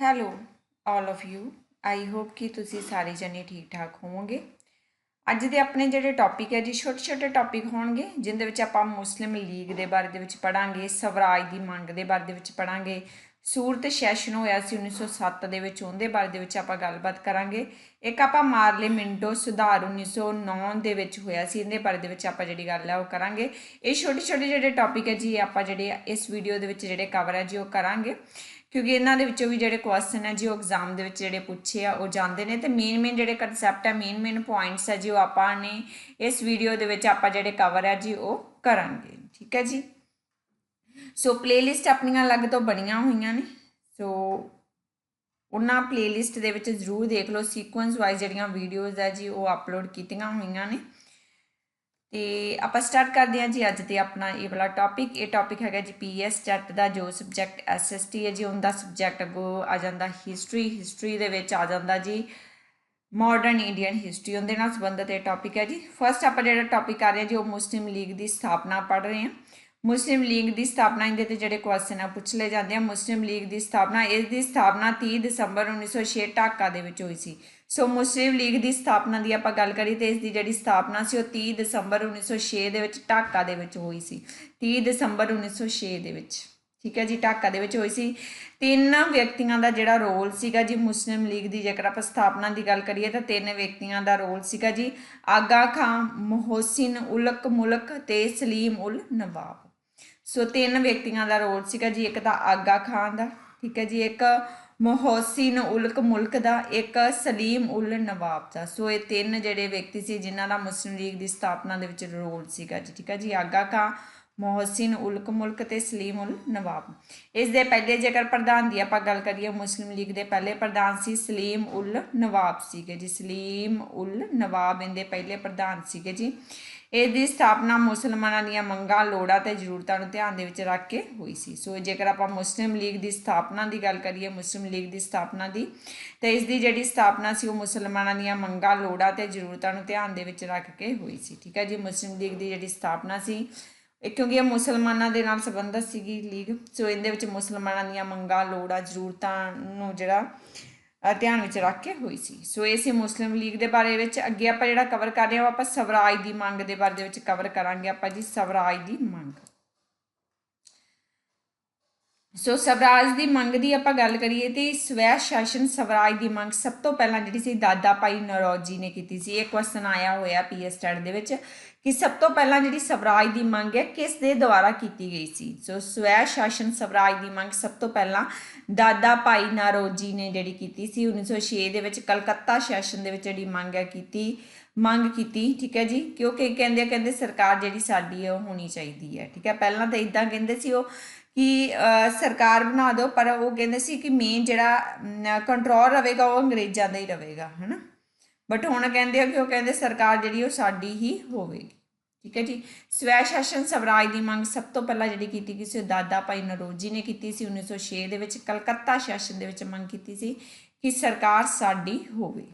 Hello all of you I hope ਕਿ ਤੁਸੀਂ ਸਾਰੇ ਜਣੇ ਠੀਕ ਠਾਕ ਹੋਵੋਗੇ। ਅੱਜ ਦੇ ਆਪਣੇ ਜਿਹੜੇ ਟੌਪਿਕ ਹੈ ਜੀ ਛੋਟੇ ਛੋਟੇ ਟੌਪਿਕ ਹੋਣਗੇ, ਜਿੰਦੇ ਵਿੱਚ ਆਪਾਂ ਮੁਸਲਿਮ ਲੀਗ ਦੇ ਬਾਰੇ ਦੇ ਵਿੱਚ ਪੜਾਂਗੇ, ਸਵਰਾਜ ਦੀ ਮੰਗ ਦੇ ਬਾਰੇ ਦੇ ਵਿੱਚ ਪੜਾਂਗੇ, ਸੂਰਤ ਸੈਸ਼ਨ ਹੋਇਆ ਸੀ 1907 ਦੇ ਵਿੱਚ, ਉਹਦੇ ਬਾਰੇ ਦੇ ਵਿੱਚ ਆਪਾਂ ਗੱਲਬਾਤ ਕਰਾਂਗੇ। ਇੱਕ ਆਪਾਂ ਮਾਰਲੇ ਮਿੰਟੋ ਸੁਧਾਰ 1909 ਦੇ ਵਿੱਚ ਹੋਇਆ ਸੀ, ਇਹਦੇ ਬਾਰੇ ਦੇ ਵਿੱਚ ਆਪਾਂ ਜਿਹੜੀ ਗੱਲ ਹੈ ਉਹ ਕਰਾਂਗੇ। ਇਹ ਛੋਟੇ ਛੋਟੇ ਜਿਹੜੇ ਟੌਪਿਕ ਹੈ ਜੀ, ਆਪਾਂ ਜਿਹੜੇ ਇਸ ਵੀਡੀਓ ਦੇ ਵਿੱਚ ਜਿਹੜੇ ਕਵਰ ਹੈ ਜੀ, ਉਹ ਕਰਾਂਗੇ। ਕਿਉਂਕਿ ਇਹਨਾਂ ਦੇ ਵਿੱਚੋਂ ਵੀ ਜਿਹੜੇ ਕੁਐਸਚਨ ਹੈ ਜੀ, ਉਹ ਐਗਜ਼ਾਮ ਦੇ ਵਿੱਚ ਜਿਹੜੇ ਪੁੱਛੇ ਆ, ਉਹ ਜਾਂਦੇ ਨੇ। ਤੇ ਮੇਨ ਮੇਨ ਜਿਹੜੇ ਕਨਸੈਪਟ ਹੈ ਮੇਨ ਮੇਨ ਪੁਆਇੰਟਸ ਹੈ ਜੀ, ਉਹ ਆਪਾਂ ਨੇ ਇਸ ਵੀਡੀਓ ਦੇ ਵਿੱਚ ਆਪਾਂ ਜਿਹੜੇ ਕਵਰ ਹੈ ਜੀ, ਉਹ ਕਰਾਂਗੇ। ਠੀਕ ਹੈ ਜੀ? ਸੋ ਪਲੇਲਿਸਟ ਆਪਣੀਆਂ ਅਲੱਗ ਤੋਂ ਬਣੀਆਂ ਹੋਈਆਂ ਨੇ। ਸੋ ਉਹਨਾਂ ਪਲੇਲਿਸਟ ਦੇ ਵਿੱਚ ਜ਼ਰੂਰ ਦੇਖ ਲਓ। ਸੀਕੁਐਂਸ ਵਾਈਜ਼ ਜਿਹੜੀਆਂ ਵੀਡੀਓਜ਼ ਹੈ ਜੀ, ਉਹ ਅਪਲੋਡ ਕੀਤੀਆਂ ਹੋਈਆਂ ਨੇ। ਤੇ ਆਪਾਂ ਸਟਾਰਟ ਕਰਦੇ ਹਾਂ ਜੀ ਅੱਜ ਤੇ ਆਪਣਾ ਇਹ ਵਾਲਾ ਟੌਪਿਕ ਇਹ ਟੌਪਿਕ ਹੈਗਾ ਜੀ ਪੀਐਸ ਚੈਟ ਦਾ, ਜੋ ਸਬਜੈਕਟ ਐਸਐਸਟੀ ਹੈ ਜੀ, ਉਹਦਾ ਸਬਜੈਕਟ ਅੱਗੋਂ ਆ ਜਾਂਦਾ ਹਿਸਟਰੀ ਹਿਸਟਰੀ ਦੇ ਵਿੱਚ ਆ ਜਾਂਦਾ ਜੀ ਮਾਡਰਨ ਇੰਡੀਅਨ ਹਿਸਟਰੀ ਉਹਦੇ ਨਾਲ ਸੰਬੰਧਿਤ ਇਹ ਟੌਪਿਕ ਹੈ ਜੀ। ਫਸਟ ਆਪਾਂ ਜਿਹੜਾ ਟੌਪਿਕ ਕਰ ਰਹੇ ਹਾਂ ਜੀ, ਉਹ ਮੁਸਲਿਮ ਲੀਗ ਦੀ ਸਥਾਪਨਾ ਪੜ੍ਹ ਰਹੇ ਹਾਂ। ਮੁਸਲਿਮ ਲੀਗ ਦੀ ਸਥਾਪਨਾ ਇਹਦੇ ਤੇ ਜਿਹੜੇ ਕੁਐਸਚਨ ਆ ਪੁੱਛ ਲਏ ਜਾਂਦੇ ਆ। ਮੁਸਲਿਮ ਲੀਗ ਦੀ ਸਥਾਪਨਾ, ਇਸ ਦੀ ਸਥਾਪਨਾ 30 ਦਸੰਬਰ 1906 ਢਾਕਾ ਦੇ ਵਿੱਚ ਹੋਈ ਸੀ। ਸੋ ਮੁਸਲਿਮ ਲੀਗ ਦੀ ਸਥਾਪਨਾ ਦੀ ਆਪਾਂ ਗੱਲ ਕਰੀ ਤੇ ਇਸ ਦੀ ਜਿਹੜੀ ਸਥਾਪਨਾ ਸੀ ਉਹ 30 ਦਸੰਬਰ 1906 ਦੇ ਵਿੱਚ ਢਾਕਾ ਦੇ ਵਿੱਚ ਹੋਈ ਸੀ। 30 ਦਸੰਬਰ 1906 ਦੇ ਵਿੱਚ, ਠੀਕ ਹੈ ਜੀ, ਢਾਕਾ ਦੇ ਵਿੱਚ ਹੋਈ ਸੀ। ਤਿੰਨ ਵਿਅਕਤੀਆਂ ਦਾ ਜਿਹੜਾ ਰੋਲ ਸੀਗਾ ਜੀ, ਮੁਸਲਿਮ ਲੀਗ ਦੀ ਜੇਕਰ ਆਪਾਂ ਸਥਾਪਨਾ ਦੀ ਗੱਲ ਕਰੀਏ ਤਾਂ ਤਿੰਨ ਵਿਅਕਤੀਆਂ ਦਾ ਰੋਲ ਸੀਗਾ ਜੀ, ਆਗਾ ਖਾਨ ਮੋਹਸਿਨ ਉਲਕ ਮੁਲਕ ਤੇ ਸਲੀਮ ਉਲ ਨਵਾਬ। ਸੋ ਤਿੰਨ ਵਿਅਕਤੀਆਂ ਦਾ ਰੋਲ ਸੀਗਾ ਜੀ, ਇੱਕ ਤਾਂ ਆਗਾ ਖਾਨ ਦਾ, ਠੀਕ ਹੈ ਜੀ, ਇੱਕ ਮੋਹਸਿਨ ਉਲਕ ਮੁਲਕ ਦਾ, ਇੱਕ ਸਲੀਮ ਉਲ ਨਵਾਬ ਦਾ। ਸੋ ਇਹ ਤਿੰਨ ਜਿਹੜੇ ਵਿਅਕਤੀ ਸੀ, ਜਿਨ੍ਹਾਂ ਦਾ ਮੁਸਲਿਮ ਲੀਗ ਦੀ ਸਥਾਪਨਾ ਦੇ ਵਿੱਚ ਰੋਲ ਸੀਗਾ ਜੀ, ਠੀਕ ਹੈ ਜੀ, ਆਗਾ ਖਾਨ ਮੋਹਸਿਨ ਉਲਕ ਮੁਲਕ ਤੇ ਸਲੀਮ ਉਲ ਨਵਾਬ। ਇਸ ਦੇ ਪਹਿਲੇ ਜੇਕਰ ਪ੍ਰਧਾਨ ਦੀ ਆਪਾਂ ਗੱਲ ਕਰੀਏ, ਮੁਸਲਿਮ ਲੀਗ ਦੇ ਪਹਿਲੇ ਪ੍ਰਧਾਨ ਸੀ ਸਲੀਮ ਉਲ ਨਵਾਬ ਸੀਗੇ ਜੀ। ਸਲੀਮ ਉਲ ਨਵਾਬ ਇਹਦੇ ਪਹਿਲੇ ਪ੍ਰਧਾਨ ਸੀਗੇ ਜੀ। ਇਸ ਦੀ ਸਥਾਪਨਾ ਮੁਸਲਮਾਨਾਂ ਦੀਆਂ ਮੰਗਾਂ, ਲੋੜਾਂ ਤੇ ਜ਼ਰੂਰਤਾਂ ਨੂੰ ਧਿਆਨ ਦੇ ਵਿੱਚ ਰੱਖ ਕੇ ਹੋਈ ਸੀ। ਸੋ ਜੇਕਰ ਆਪਾਂ ਮੁਸਲਿਮ ਲੀਗ ਦੀ ਸਥਾਪਨਾ ਦੀ ਗੱਲ ਕਰੀਏ, ਮੁਸਲਿਮ ਲੀਗ ਦੀ ਸਥਾਪਨਾ ਦੀ, ਤੇ ਇਸ ਦੀ ਜਿਹੜੀ ਸਥਾਪਨਾ ਸੀ ਉਹ ਮੁਸਲਮਾਨਾਂ ਦੀਆਂ ਮੰਗਾਂ, ਲੋੜਾਂ ਤੇ ਜ਼ਰੂਰਤਾਂ ਨੂੰ ਧਿਆਨ ਦੇ ਵਿੱਚ ਰੱਖ ਕੇ ਹੋਈ ਸੀ। ਠੀਕ ਹੈ ਜੀ, ਮੁਸਲਿਮ ਲੀਗ ਦੀ ਜਿਹੜੀ ਸਥਾਪਨਾ ਸੀ ਇਹ ਕਿਉਂਕਿ ਇਹ ਮੁਸਲਮਾਨਾਂ ਦੇ ਨਾਲ ਸੰਬੰਧਿਤ ਸੀਗੀ ਲੀਗ, ਸੋ ਇਹਦੇ ਵਿੱਚ ਮੁਸਲਮਾਨਾਂ ਦੀਆਂ ਮੰਗਾਂ, ਲੋੜਾਂ, ਜ਼ਰੂਰਤਾਂ ਨੂੰ ਜਿਹੜਾ ਧਿਆਨ ਵਿੱਚ ਰੱਖ ਕੇ ਹੋਈ ਸੀ। ਸੋ ਇਹ ਸੀ ਮੁਸਲਿਮ ਲੀਗ ਦੇ ਬਾਰੇ ਵਿੱਚ। ਅੱਗੇ ਆਪਾਂ ਜਿਹੜਾ ਕਵਰ ਕਰ ਰਹੇ ਹਾਂ ਆਪਾਂ ਸਵਰਾਜ ਦੀ ਮੰਗ ਦੇ ਬਾਰੇ ਦੇ ਵਿੱਚ ਕਵਰ ਕਰਾਂਗੇ। ਆਪਾਂ ਜੀ ਸਵਰਾਜ ਦੀ ਮੰਗ। ਸੋ ਸਵਰਾਜ ਦੀ ਮੰਗ ਦੀ ਆਪਾਂ ਗੱਲ ਕਰੀਏ ਤੇ ਸਵੈ ਸ਼ਾਸਨ ਸਵਰਾਜ ਦੀ ਮੰਗ ਸਭ ਤੋਂ ਪਹਿਲਾਂ ਜਿਹੜੀ ਸੀ ਦਾਦਾ ਭਾਈ ਨਰੋਜੀ ਨੇ ਕੀਤੀ ਸੀ। ਇਹ ਕੁਐਸਚਨ ਆਇਆ ਹੋਇਆ ਪੀਐਸ ਸਟੱਡ ਦੇ ਵਿੱਚ ਕਿ ਸਭ ਤੋਂ ਪਹਿਲਾਂ ਜਿਹੜੀ ਸਵਰਾਜ ਦੀ ਮੰਗ ਹੈ, ਕਿਸ ਦੇ ਦੁਆਰਾ ਕੀਤੀ ਗਈ ਸੀ? ਸੋ ਸਵੈ ਸ਼ਾਸਨ ਸਵਰਾਜ ਦੀ ਮੰਗ ਸਭ ਤੋਂ ਪਹਿਲਾਂ ਦਾਦਾ ਭਾਈ ਨਰੋਜੀ ਨੇ ਜਿਹੜੀ ਕੀਤੀ ਸੀ। 1906 ਦੇ ਵਿੱਚ ਕਲਕੱਤਾ ਸ਼ਾਸਨ ਦੇ ਵਿੱਚ ਜਿਹੜੀ ਮੰਗ ਹੈ ਕੀਤੀ, ਮੰਗ ਕੀਤੀ, ਠੀਕ ਹੈ ਜੀ? ਕਿਉਂਕਿ ਕਹਿੰਦੇ ਕਹਿੰਦੇ ਸਰਕਾਰ ਜਿਹੜੀ ਸਾਡੀ ਹੈ, ਉਹ ਹੋਣੀ ਚਾਹੀਦੀ ਹੈ, ਠੀਕ ਹੈ? ਪਹਿਲਾਂ ਤਾਂ ਇਦਾਂ ਕਹਿੰਦੇ ਸੀ ਉਹ ਕਿ ਸਰਕਾਰ ਬਣਾ ਦਿਓ, ਪਰ ਉਹ ਕਹਿੰਦੇ ਸੀ ਕਿ ਮੇਨ ਜਿਹੜਾ ਕੰਟਰੋਲ ਰਵੇਗਾ ਉਹ ਅੰਗਰੇਜ਼ਾਂ ਦਾ ਹੀ ਰਵੇਗਾ ਹਨਾ? ਬਟ ਹੁਣ ਕਹਿੰਦੇ ਆ ਕਿ ਉਹ ਕਹਿੰਦੇ ਸਰਕਾਰ ਜਿਹੜੀ, ਉਹ ਸਾਡੀ ਹੀ ਹੋਵੇਗੀ। ਠੀਕ ਹੈ ਜੀ? ਸਵੈ ਸ਼ਾਸਨ ਸਵਰਾਜ ਦੀ ਮੰਗ ਸਭ ਤੋਂ ਪਹਿਲਾਂ ਜਿਹੜੀ ਕੀਤੀ ਗਈ ਸੀ, ਉਹ ਦਾਦਾ ਭਾਈ ਨਰੋਜੀ ਨੇ ਕੀਤੀ ਸੀ। 1906 ਦੇ ਵਿੱਚ ਕਲਕੱਤਾ ਸ਼ਾਸਨ ਦੇ ਵਿੱਚ ਮੰਗ ਕੀਤੀ ਸੀ ਕਿ ਸਰਕਾਰ ਸਾਡੀ ਹੋਵੇ।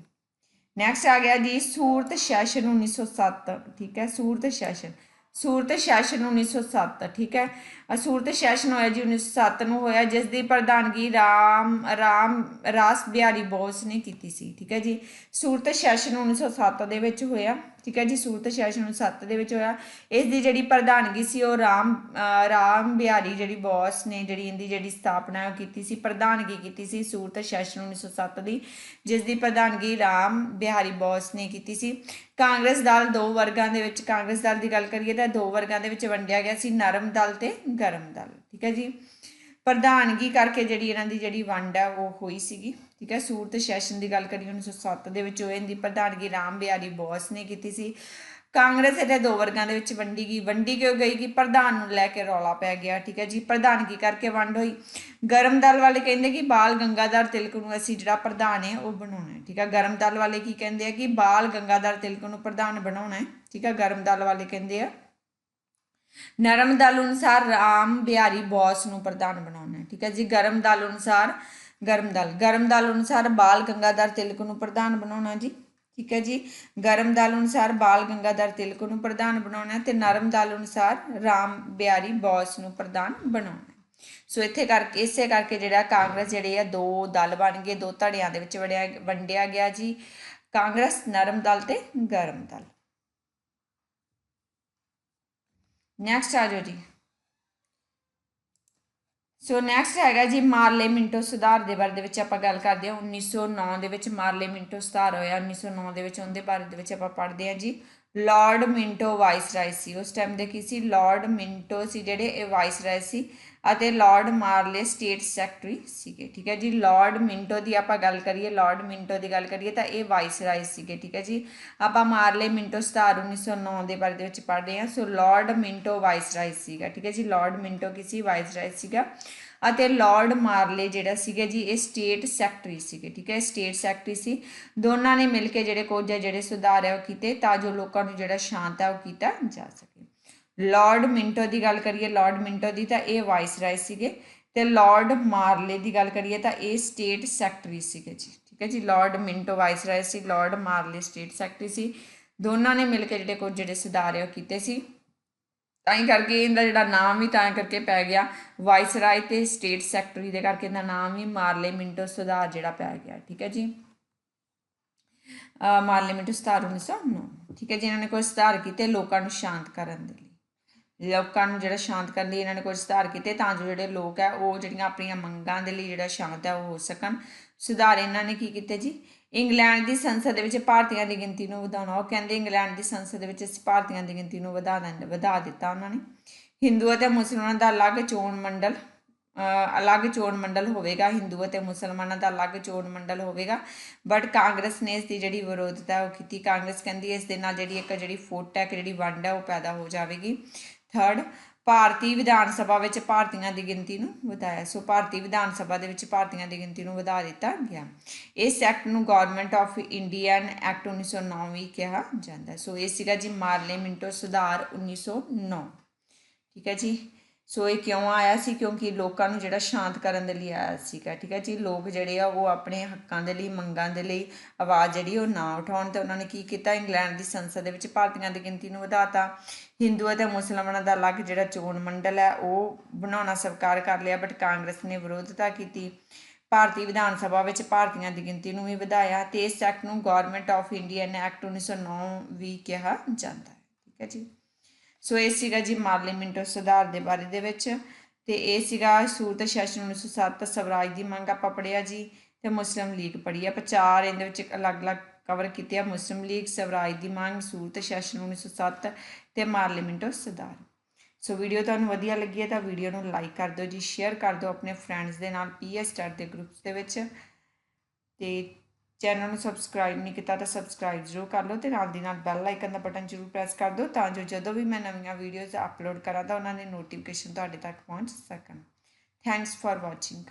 ਨੈਕਸਟ ਆ ਗਿਆ ਜੀ, ਸੂਰਤ ਸ਼ਾਸਨ 1907 ਠੀਕ ਹੈ? ਸੂਰਤ ਸ਼ਾਸਨ। ਸੂਰਤ ਸ਼ਾਸਨ 1907 ਠੀਕ ਹੈ? ਸੂਰਤ ਸੈਸ਼ਨ ਹੋਇਆ ਜੀ 1907 ਨੂੰ ਹੋਇਆ, ਜਿਸ ਦੀ ਪ੍ਰਧਾਨਗੀ ਰਾਮ ਰਾਮ, ਰਾਸ ਬਿਹਾਰੀ ਬੋਸ ਨੇ ਕੀਤੀ ਸੀ, ਠੀਕ ਹੈ ਜੀ? ਸੂਰਤ ਸ਼ਾਸਨ 1907 ਦੇ ਵਿੱਚ ਹੋਇਆ। ਠੀਕ ਹੈ ਜੀ, ਸੂਰਤ ਸ਼ਾਸਨ 1907 ਦੇ ਵਿੱਚ ਹੋਇਆ। ਇਸ ਦੀ ਜਿਹੜੀ ਪ੍ਰਧਾਨਗੀ ਸੀ, ਉਹ ਰਾਮ ਰਾਮ ਬਿਹਾਰੀ ਜਿਹੜੀ ਬੋਸ ਨੇ ਜਿਹੜੀ ਇਹਦੀ ਜਿਹੜੀ ਸਥਾਪਨਾ ਉਹ ਕੀਤੀ ਸੀ, ਪ੍ਰਧਾਨਗੀ ਕੀਤੀ ਸੀ ਸੂਰਤ ਸ਼ਾਸਨ 1907 ਦੀ, ਜਿਸ ਦੀ ਪ੍ਰਧਾਨਗੀ ਰਾਮ ਬਿਹਾਰੀ ਬੋਸ ਨੇ ਕੀਤੀ ਸੀ। ਕਾਂਗਰਸ ਦਲ ਦੋ ਵਰਗਾਂ ਦੇ ਵਿੱਚ, ਕਾਂਗਰਸ ਦਲ ਦੀ ਗੱਲ ਕਰੀਏ ਤਾਂ ਦੋ ਵਰਗਾਂ ਦੇ ਵਿੱਚ ਵੰਡਿਆ ਗਿਆ ਸੀ, ਨਰਮ ਦਲ ਤੇ ਗਰਮ ਦਲ, ਠੀਕ ਹੈ ਜੀ। ਪ੍ਰਧਾਨਗੀ ਕਰਕੇ ਜਿਹੜੀ ਇਹਨਾਂ ਦੀ ਜਿਹੜੀ ਵੰਡ ਆ, ਉਹ ਹੋਈ ਸੀਗੀ। ਠੀਕ ਹੈ ਸੂਰਤ ਸੈਸ਼ਨ ਦੀ ਗੱਲ ਕਰੀਏ 1907 ਦੇ ਵਿੱਚ ਉਹ ਇਹਦੀ ਪ੍ਰਧਾਨਗੀ ਰਾਮ ਬਿਹਾਰੀ ਬੋਸ ਨੇ ਕੀਤੀ ਸੀ। ਕਾਂਗਰਸ ਇਹਦੇ ਦੋ ਵਰਗਾਂ ਦੇ ਵਿੱਚ ਵੰਡੀ ਗਈ। ਵੰਡੀ ਕਿਉਂ ਗਈ? ਕਿ ਪ੍ਰਧਾਨ ਨੂੰ ਲੈ ਕੇ ਰੌਲਾ ਪੈ ਗਿਆ, ਠੀਕ ਹੈ ਜੀ। ਪ੍ਰਧਾਨਗੀ ਕਰਕੇ ਵੰਡ ਹੋਈ। ਗਰਮ ਦਲ ਵਾਲੇ ਕਹਿੰਦੇ ਕਿ ਬਾਲ ਗੰਗਾਧਰ ਤਿਲਕ ਨੂੰ ਅਸੀਂ ਜਿਹੜਾ ਪ੍ਰਧਾਨ ਹੈ, ਉਹ ਬਣਾਉਣਾ ਹੈ, ਠੀਕ ਹੈ। ਗਰਮ ਦਲ ਵਾਲੇ ਕੀ ਕਹਿੰਦੇ ਆ ਕਿ ਬਾਲ ਗੰਗਾਧਰ ਤਿਲਕ ਨੂੰ ਪ੍ਰਧਾਨ ਬਣਾਉਣਾ ਹੈ, ਠੀਕ ਹੈ। ਗਰਮ ਦਲ ਵਾਲੇ ਕਹਿੰਦੇ ਆ, ਨਰਮ ਦਲ ਅਨੁਸਾਰ ਰਾਮ ਬਿਹਾਰੀ ਬੋਸ ਨੂੰ ਪ੍ਰਧਾਨ ਬਣਾਉਣਾ ਹੈ, ਠੀਕ ਹੈ ਜੀ। ਗਰਮ ਦਲ ਅਨੁਸਾਰ ਗਰਮ ਦਲ। ਗਰਮ ਦਲ ਅਨੁਸਾਰ ਬਾਲ ਗੰਗਾਧਰ ਤਿਲਕ ਨੂੰ ਪ੍ਰਧਾਨ ਬਣਾਉਣਾ ਜੀ। ਠੀਕ ਹੈ ਜੀ। ਗਰਮ ਦਲ ਅਨੁਸਾਰ ਬਾਲ ਗੰਗਾਧਰ ਤਿਲਕ ਨੂੰ ਪ੍ਰਧਾਨ ਬਣਾਉਣਾ ਤੇ ਨਰਮ ਦਲ ਅਨੁਸਾਰ ਰਾਮ ਬਿਆਰੀ ਬੋਸ ਨੂੰ ਪ੍ਰਧਾਨ ਬਣਾਉਣਾ ਸੋ ਇੱਥੇ ਕਰਕੇ, ਇਸੇ ਕਰਕੇ ਜਿਹੜਾ ਕਾਂਗਰਸ ਜਿਹੜੇ ਆ, ਦੋ ਦਲ ਬਣ ਗਏ, ਦੋ ਧੜਿਆਂ ਦੇ ਵਿੱਚ ਵੜਿਆ, ਵੰਡਿਆ ਗਿਆ ਜੀ। ਕਾਂਗਰਸ ਨਰਮ ਦਲ ਤੇ ਗਰਮ ਦਲ। ਨੈਕਸਟ ਆ ਜਾਓ ਜੀ। ਸੋ ਨੈਕਸਟ ਹੈਗਾ ਜੀ ਮਾਰਲੇ ਮਿੰਟੋ ਸੁਧਾਰ ਦੇ ਬਾਰੇ ਦੇ ਵਿੱਚ ਆਪਾਂ ਗੱਲ ਕਰਦੇ ਹਾਂ। 1909 ਦੇ ਵਿੱਚ ਮਾਰਲੇ ਮਿੰਟੋ ਸੁਧਾਰ ਹੋਇਆ। 1909 ਦੇ ਵਿੱਚ, ਉਹਦੇ ਬਾਰੇ ਦੇ ਵਿੱਚ ਆਪਾਂ ਪੜ੍ਹਦੇ ਹਾਂ ਜੀ। ਲਾਰਡ ਮਿੰਟੋ ਵਾਇਸਰਾਏ ਸੀ। ਉਸ ਟਾਈਮ ਦੇ ਕੀ ਸੀ? ਲਾਰਡ ਮਿੰਟੋ ਸੀ ਜਿਹੜੇ ਇਹ ਵਾਇਸਰਾਏ ਸੀ ਅਤੇ ਲਾਰਡ ਮਾਰਲੇ ਸਟੇਟ ਸੈਕਟਰੀ ਸੀਗੇ, ਠੀਕ ਹੈ ਜੀ? ਲਾਰਡ ਮਿੰਟੋ ਦੀ ਆਪਾਂ ਗੱਲ ਕਰੀਏ ਲਾਰਡ ਮਿੰਟੋ ਦੀ ਗੱਲ ਕਰੀਏ ਤਾਂ ਇਹ ਵਾਇਸਰਾਏ ਸੀਗੇ, ਠੀਕ ਹੈ ਜੀ? ਆਪਾਂ ਮਾਰਲੇ ਮਿੰਟੋ ਸਤਾਰ 1909 ਦੇ ਬਾਰੇ ਦੇ ਵਿੱਚ ਪੜ੍ਹ ਰਹੇ ਹਾਂ ਸੋ ਲਾਰਡ ਮਿੰਟੋ ਵਾਇਸਰਾਏ ਸੀਗਾ, ਠੀਕ ਹੈ ਜੀ? ਲਾਰਡ ਮਿੰਟੋ ਕੀ ਸੀ? ਵਾਇਸਰਾਏ ਸੀਗਾ। ਅਤੇ ਲਾਰਡ ਮਾਰਲੇ ਜਿਹੜਾ ਸੀਗਾ ਜੀ, ਇਹ ਸਟੇਟ ਸੈਕਟਰੀ ਸੀਗੇ, ਠੀਕ ਹੈ ਸਟੇਟ ਸੈਕਟਰੀ ਸੀ। ਦੋਨਾਂ ਨੇ ਮਿਲ ਕੇ ਜਿਹੜੇ ਕੁਝ ਜਿਹੜੇ ਸੁਧਾਰ ਹੈ ਉਹ ਕੀਤੇ ਤਾਂ ਜੋ ਲੋਕਾਂ ਨੂੰ ਜਿਹੜਾ ਸ਼ਾਂਤ ਹੈ ਉਹ ਕੀਤਾ ਜਾ ਸਕੇ। ਲਾਰਡ ਮਿੰਟੋ ਦੀ ਗੱਲ ਕਰੀਏ, ਲਾਰਡ ਮਿੰਟੋ ਦੀ ਤਾਂ ਇਹ ਵਾਇਸਰਾਏ ਸੀਗੇ ਤੇ ਲਾਰਡ ਮਾਰਲੇ ਦੀ ਗੱਲ ਕਰੀਏ ਤਾਂ ਇਹ ਸਟੇਟ ਸੈਕਟਰੀ ਸੀਗੇ ਜੀ, ਠੀਕ ਹੈ ਜੀ। ਲਾਰਡ ਮਿੰਟੋ ਵਾਇਸਰਾਏ ਸੀ, ਲਾਰਡ ਮਾਰਲੇ ਸਟੇਟ ਸੈਕਟਰੀ ਸੀ। ਦੋਨਾਂ ਨੇ ਮਿਲ ਕੇ ਜਿਹੜੇ ਕੁਝ ਜਿਹੜੇ ਸੁਧਾਰ ਹੈ ਉਹ ਕੀਤੇ ਸੀ। ਤਾਂ ਹੀ ਕਰਕੇ ਇਹਦਾ ਜਿਹੜਾ ਨਾਮ ਵੀ ਤਾਂ ਕਰਕੇ ਪੈ ਗਿਆ। ਵਾਇਸਰਾਏ ਤੇ ਸਟੇਟ ਸੈਕਟਰੀ ਦੇ ਕਰਕੇ ਇਹਦਾ ਨਾਮ ਵੀ ਮਾਰਲੇ ਮਿੰਟੋ ਸੁਧਾਰ ਜਿਹੜਾ ਪੈ ਗਿਆ, ਠੀਕ ਹੈ ਜੀ? ਮਾਰਲੇ ਮਿੰਟੋ ਸੁਧਾਰ 1909 ਠੀਕ ਹੈ ਜੀ? ਇਹਨਾਂ ਨੇ ਕੋਈ ਸੁਧਾਰ ਕੀਤੇ ਲੋਕਾਂ ਨੂੰ ਸ਼ਾਂਤ ਕਰਨ ਦੇ ਲਈ। ਲੋਕਾਂ ਨੂੰ ਜਿਹੜਾ ਸ਼ਾਂਤ ਕਰਨ ਲਈ ਇਹਨਾਂ ਨੇ ਕੁਝ ਸੁਧਾਰ ਕੀਤੇ ਤਾਂ ਜੋ ਜਿਹੜੇ ਲੋਕ ਹੈ ਉਹ ਜਿਹੜੀਆਂ ਆਪਣੀਆਂ ਮੰਗਾਂ ਦੇ ਲਈ ਜਿਹੜਾ ਸ਼ਾਂਤ ਹੈ ਉਹ ਹੋ ਸਕਣ। ਸੁਧਾਰ ਇਹਨਾਂ ਨੇ ਕੀ ਕੀਤੇ ਜੀ? ਇੰਗਲੈਂਡ ਦੀ ਸੰਸਦ ਦੇ ਵਿੱਚ ਭਾਰਤੀਆਂ ਦੀ ਗਿਣਤੀ ਨੂੰ ਵਧਾਉਣਾ, ਉਹ ਕਹਿੰਦੇ ਇੰਗਲੈਂਡ ਦੀ ਸੰਸਦ ਦੇ ਵਿੱਚ ਭਾਰਤੀਆਂ ਦੀ ਗਿਣਤੀ ਨੂੰ ਵਧਾ ਦਿੰਦੇ ਵਧਾ ਦਿੱਤਾ ਉਹਨਾਂ ਨੇ। ਹਿੰਦੂ ਅਤੇ ਮੁਸਲਮਾਨਾਂ ਦਾ ਅਲੱਗ ਚੋਣ ਮੰਡਲ ਅਲੱਗ ਚੋਣ ਮੰਡਲ ਹੋਵੇਗਾ, ਹਿੰਦੂ ਅਤੇ ਮੁਸਲਮਾਨਾਂ ਦਾ ਅਲੱਗ ਚੋਣ ਮੰਡਲ ਹੋਵੇਗਾ। ਬਟ ਕਾਂਗਰਸ ਨੇ ਇਸ ਦੀ ਜਿਹੜੀ ਵਿਰੋਧਤਾ ਉਹ ਕੀਤੀ। ਕਾਂਗਰਸ ਕਹਿੰਦੀ ਇਸ ਦੇ ਨਾਲ ਜਿਹੜੀ ਇੱਕ ਜਿਹੜੀ ਫੋਟ ਹੈ ਜਿਹੜੀ ਵੰਡ ਹੈ, ਉਹ ਪੈਦਾ ਹੋ ਜਾਵੇਗੀ। ਥਰਡ ਭਾਰਤੀ ਵਿਧਾਨ ਸਭਾ ਵਿੱਚ ਭਾਰਤੀਆਂ ਦੀ ਗਿਣਤੀ ਨੂੰ ਵਧਾਇਆ। ਸੋ ਭਾਰਤੀ ਵਿਧਾਨ ਸਭਾ ਦੇ ਵਿੱਚ ਭਾਰਤੀਆਂ ਦੀ ਗਿਣਤੀ ਨੂੰ ਵਧਾ ਦਿੱਤਾ ਗਿਆ। ਇਸ ਐਕਟ ਨੂੰ ਗਵਰਨਮੈਂਟ ਆਫ ਇੰਡੀਅਨ ਐਕਟ 1909 ਵੀ ਕਿਹਾ ਜਾਂਦਾ ਸੋ ਇਹ ਸੀਗਾ ਜੀ ਮਾਰਲੇ ਮਿੰਟੋ ਸੁਧਾਰ 1909 ਠੀਕ ਹੈ ਜੀ। ਸੋ ਇਹ ਕਿਉਂ ਆਇਆ ਸੀ? ਕਿਉਂਕਿ ਲੋਕਾਂ ਨੂੰ ਜਿਹੜਾ ਸ਼ਾਂਤ ਕਰਨ ਦੇ ਲਈ ਆਇਆ ਸੀਗਾ, ਠੀਕ ਹੈ ਜੀ? ਲੋਕ ਜਿਹੜੇ ਆ, ਉਹ ਆਪਣੇ ਹੱਕਾਂ ਦੇ ਲਈ, ਮੰਗਾਂ ਦੇ ਲਈ ਆਵਾਜ਼ ਜਿਹੜੀ ਉਹ ਨਾ ਉਠਾਉਣ ਤੇ ਉਹਨਾਂ ਨੇ ਕੀ ਕੀਤਾ? ਇੰਗਲੈਂਡ ਦੀ ਸੰਸਦ ਦੇ ਵਿੱਚ ਭਾਰਤੀਆਂ ਦੀ ਗਿਣਤੀ ਨੂੰ ਵਧਾਤਾ। ਹਿੰਦੂ ਅਤੇ ਮੁਸਲਮਾਨਾਂ ਦਾ ਅਲੱਗ ਜਿਹੜਾ ਚੋਣ ਮੰਡਲ ਹੈ, ਉਹ ਬਣਾਉਣਾ ਸਵੀਕਾਰ ਕਰ ਲਿਆ ਬਟ ਕਾਂਗਰਸ ਨੇ ਵਿਰੋਧਤਾ ਕੀਤੀ। ਭਾਰਤੀ ਵਿਧਾਨ ਸਭਾ ਵਿੱਚ ਭਾਰਤੀਆਂ ਦੀ ਗਿਣਤੀ ਨੂੰ ਵੀ ਵਧਾਇਆ। ਤੇ ਇਸ ਐਕਟ ਨੂੰ ਗਵਰਨਮੈਂਟ ਆਫ ਇੰਡੀਅਨ ਐਕਟ 1909 ਵੀ ਕਿਹਾ ਜਾਂਦਾ ਹੈ, ਠੀਕ ਹੈ ਜੀ? ਸੋ ਇਹ ਸੀਗਾ ਜੀ ਪਾਰਲੀਮੈਂਟ ਸੁਧਾਰ ਦੇ ਬਾਰੇ ਦੇ ਵਿੱਚ ਤੇ ਇਹ ਸੀਗਾ ਸੂਰਤ ਸੈਸ਼ਨ 1907 ਸਵਰਾਜ ਦੀ ਮੰਗ ਆਪਾਂ ਪੜਿਆ ਜੀ ਤੇ ਮੁਸਲਿਮ ਲੀਗ ਪੜ੍ਹੀ ਆ। ਚਾਰ ਇਹਦੇ ਵਿੱਚ ਇੱਕ ਅਲੱਗ-ਅਲੱਗ ਕਵਰ ਕੀਤੇ ਆ। ਮੁਸਲਿਮ ਲੀਗ, ਸਵਰਾਜ ਦੀ ਮੰਗ, ਸੂਰਤ ਸੈਸ਼ਨ 1907 ਤੇ ਪਾਰਲੀਮੈਂਟ ਸੁਧਾਰ ਸੋ ਵੀਡੀਓ ਤੁਹਾਨੂੰ ਵਧੀਆ ਲੱਗੀ ਹੈ ਤਾਂ ਵੀਡੀਓ ਨੂੰ ਲਾਈਕ ਕਰ ਦਿਓ ਜੀ ਸ਼ੇਅਰ ਕਰ ਦਿਓ ਆਪਣੇ ਫਰੈਂਡਸ ਦੇ ਨਾਲ ਪੀਐਸ ਸਟਾਰ ਦੇ ਗਰੁੱਪਸ ਦੇ ਵਿੱਚ। ਤੇ ਚੈਨਲ ਨੂੰ ਸਬਸਕ੍ਰਾਈਬ ਨਹੀਂ ਕੀਤਾ ਤਾਂ ਸਬਸਕ੍ਰਾਈਬ ਜ਼ਰੂਰ ਕਰ ਲਓ ਤੇ ਨਾਲ ਦੀ ਨਾਲ ਬੈਲ ਆਈਕਨ ਦਾ ਬਟਨ ਜ਼ਰੂਰ ਪ੍ਰੈਸ ਕਰ ਦਿਓ ਤਾਂ ਜੋ ਜਦੋਂ ਵੀ ਮੈਂ ਨਵੀਆਂ ਵੀਡੀਓਜ਼ ਅਪਲੋਡ ਕਰਾਂ ਤਾਂ ਉਹਨਾਂ ਦੀ ਨੋਟੀਫਿਕੇਸ਼ਨ ਤੁਹਾਡੇ ਤੱਕ ਪਹੁੰਚ ਸਕਣ। Thanks for watching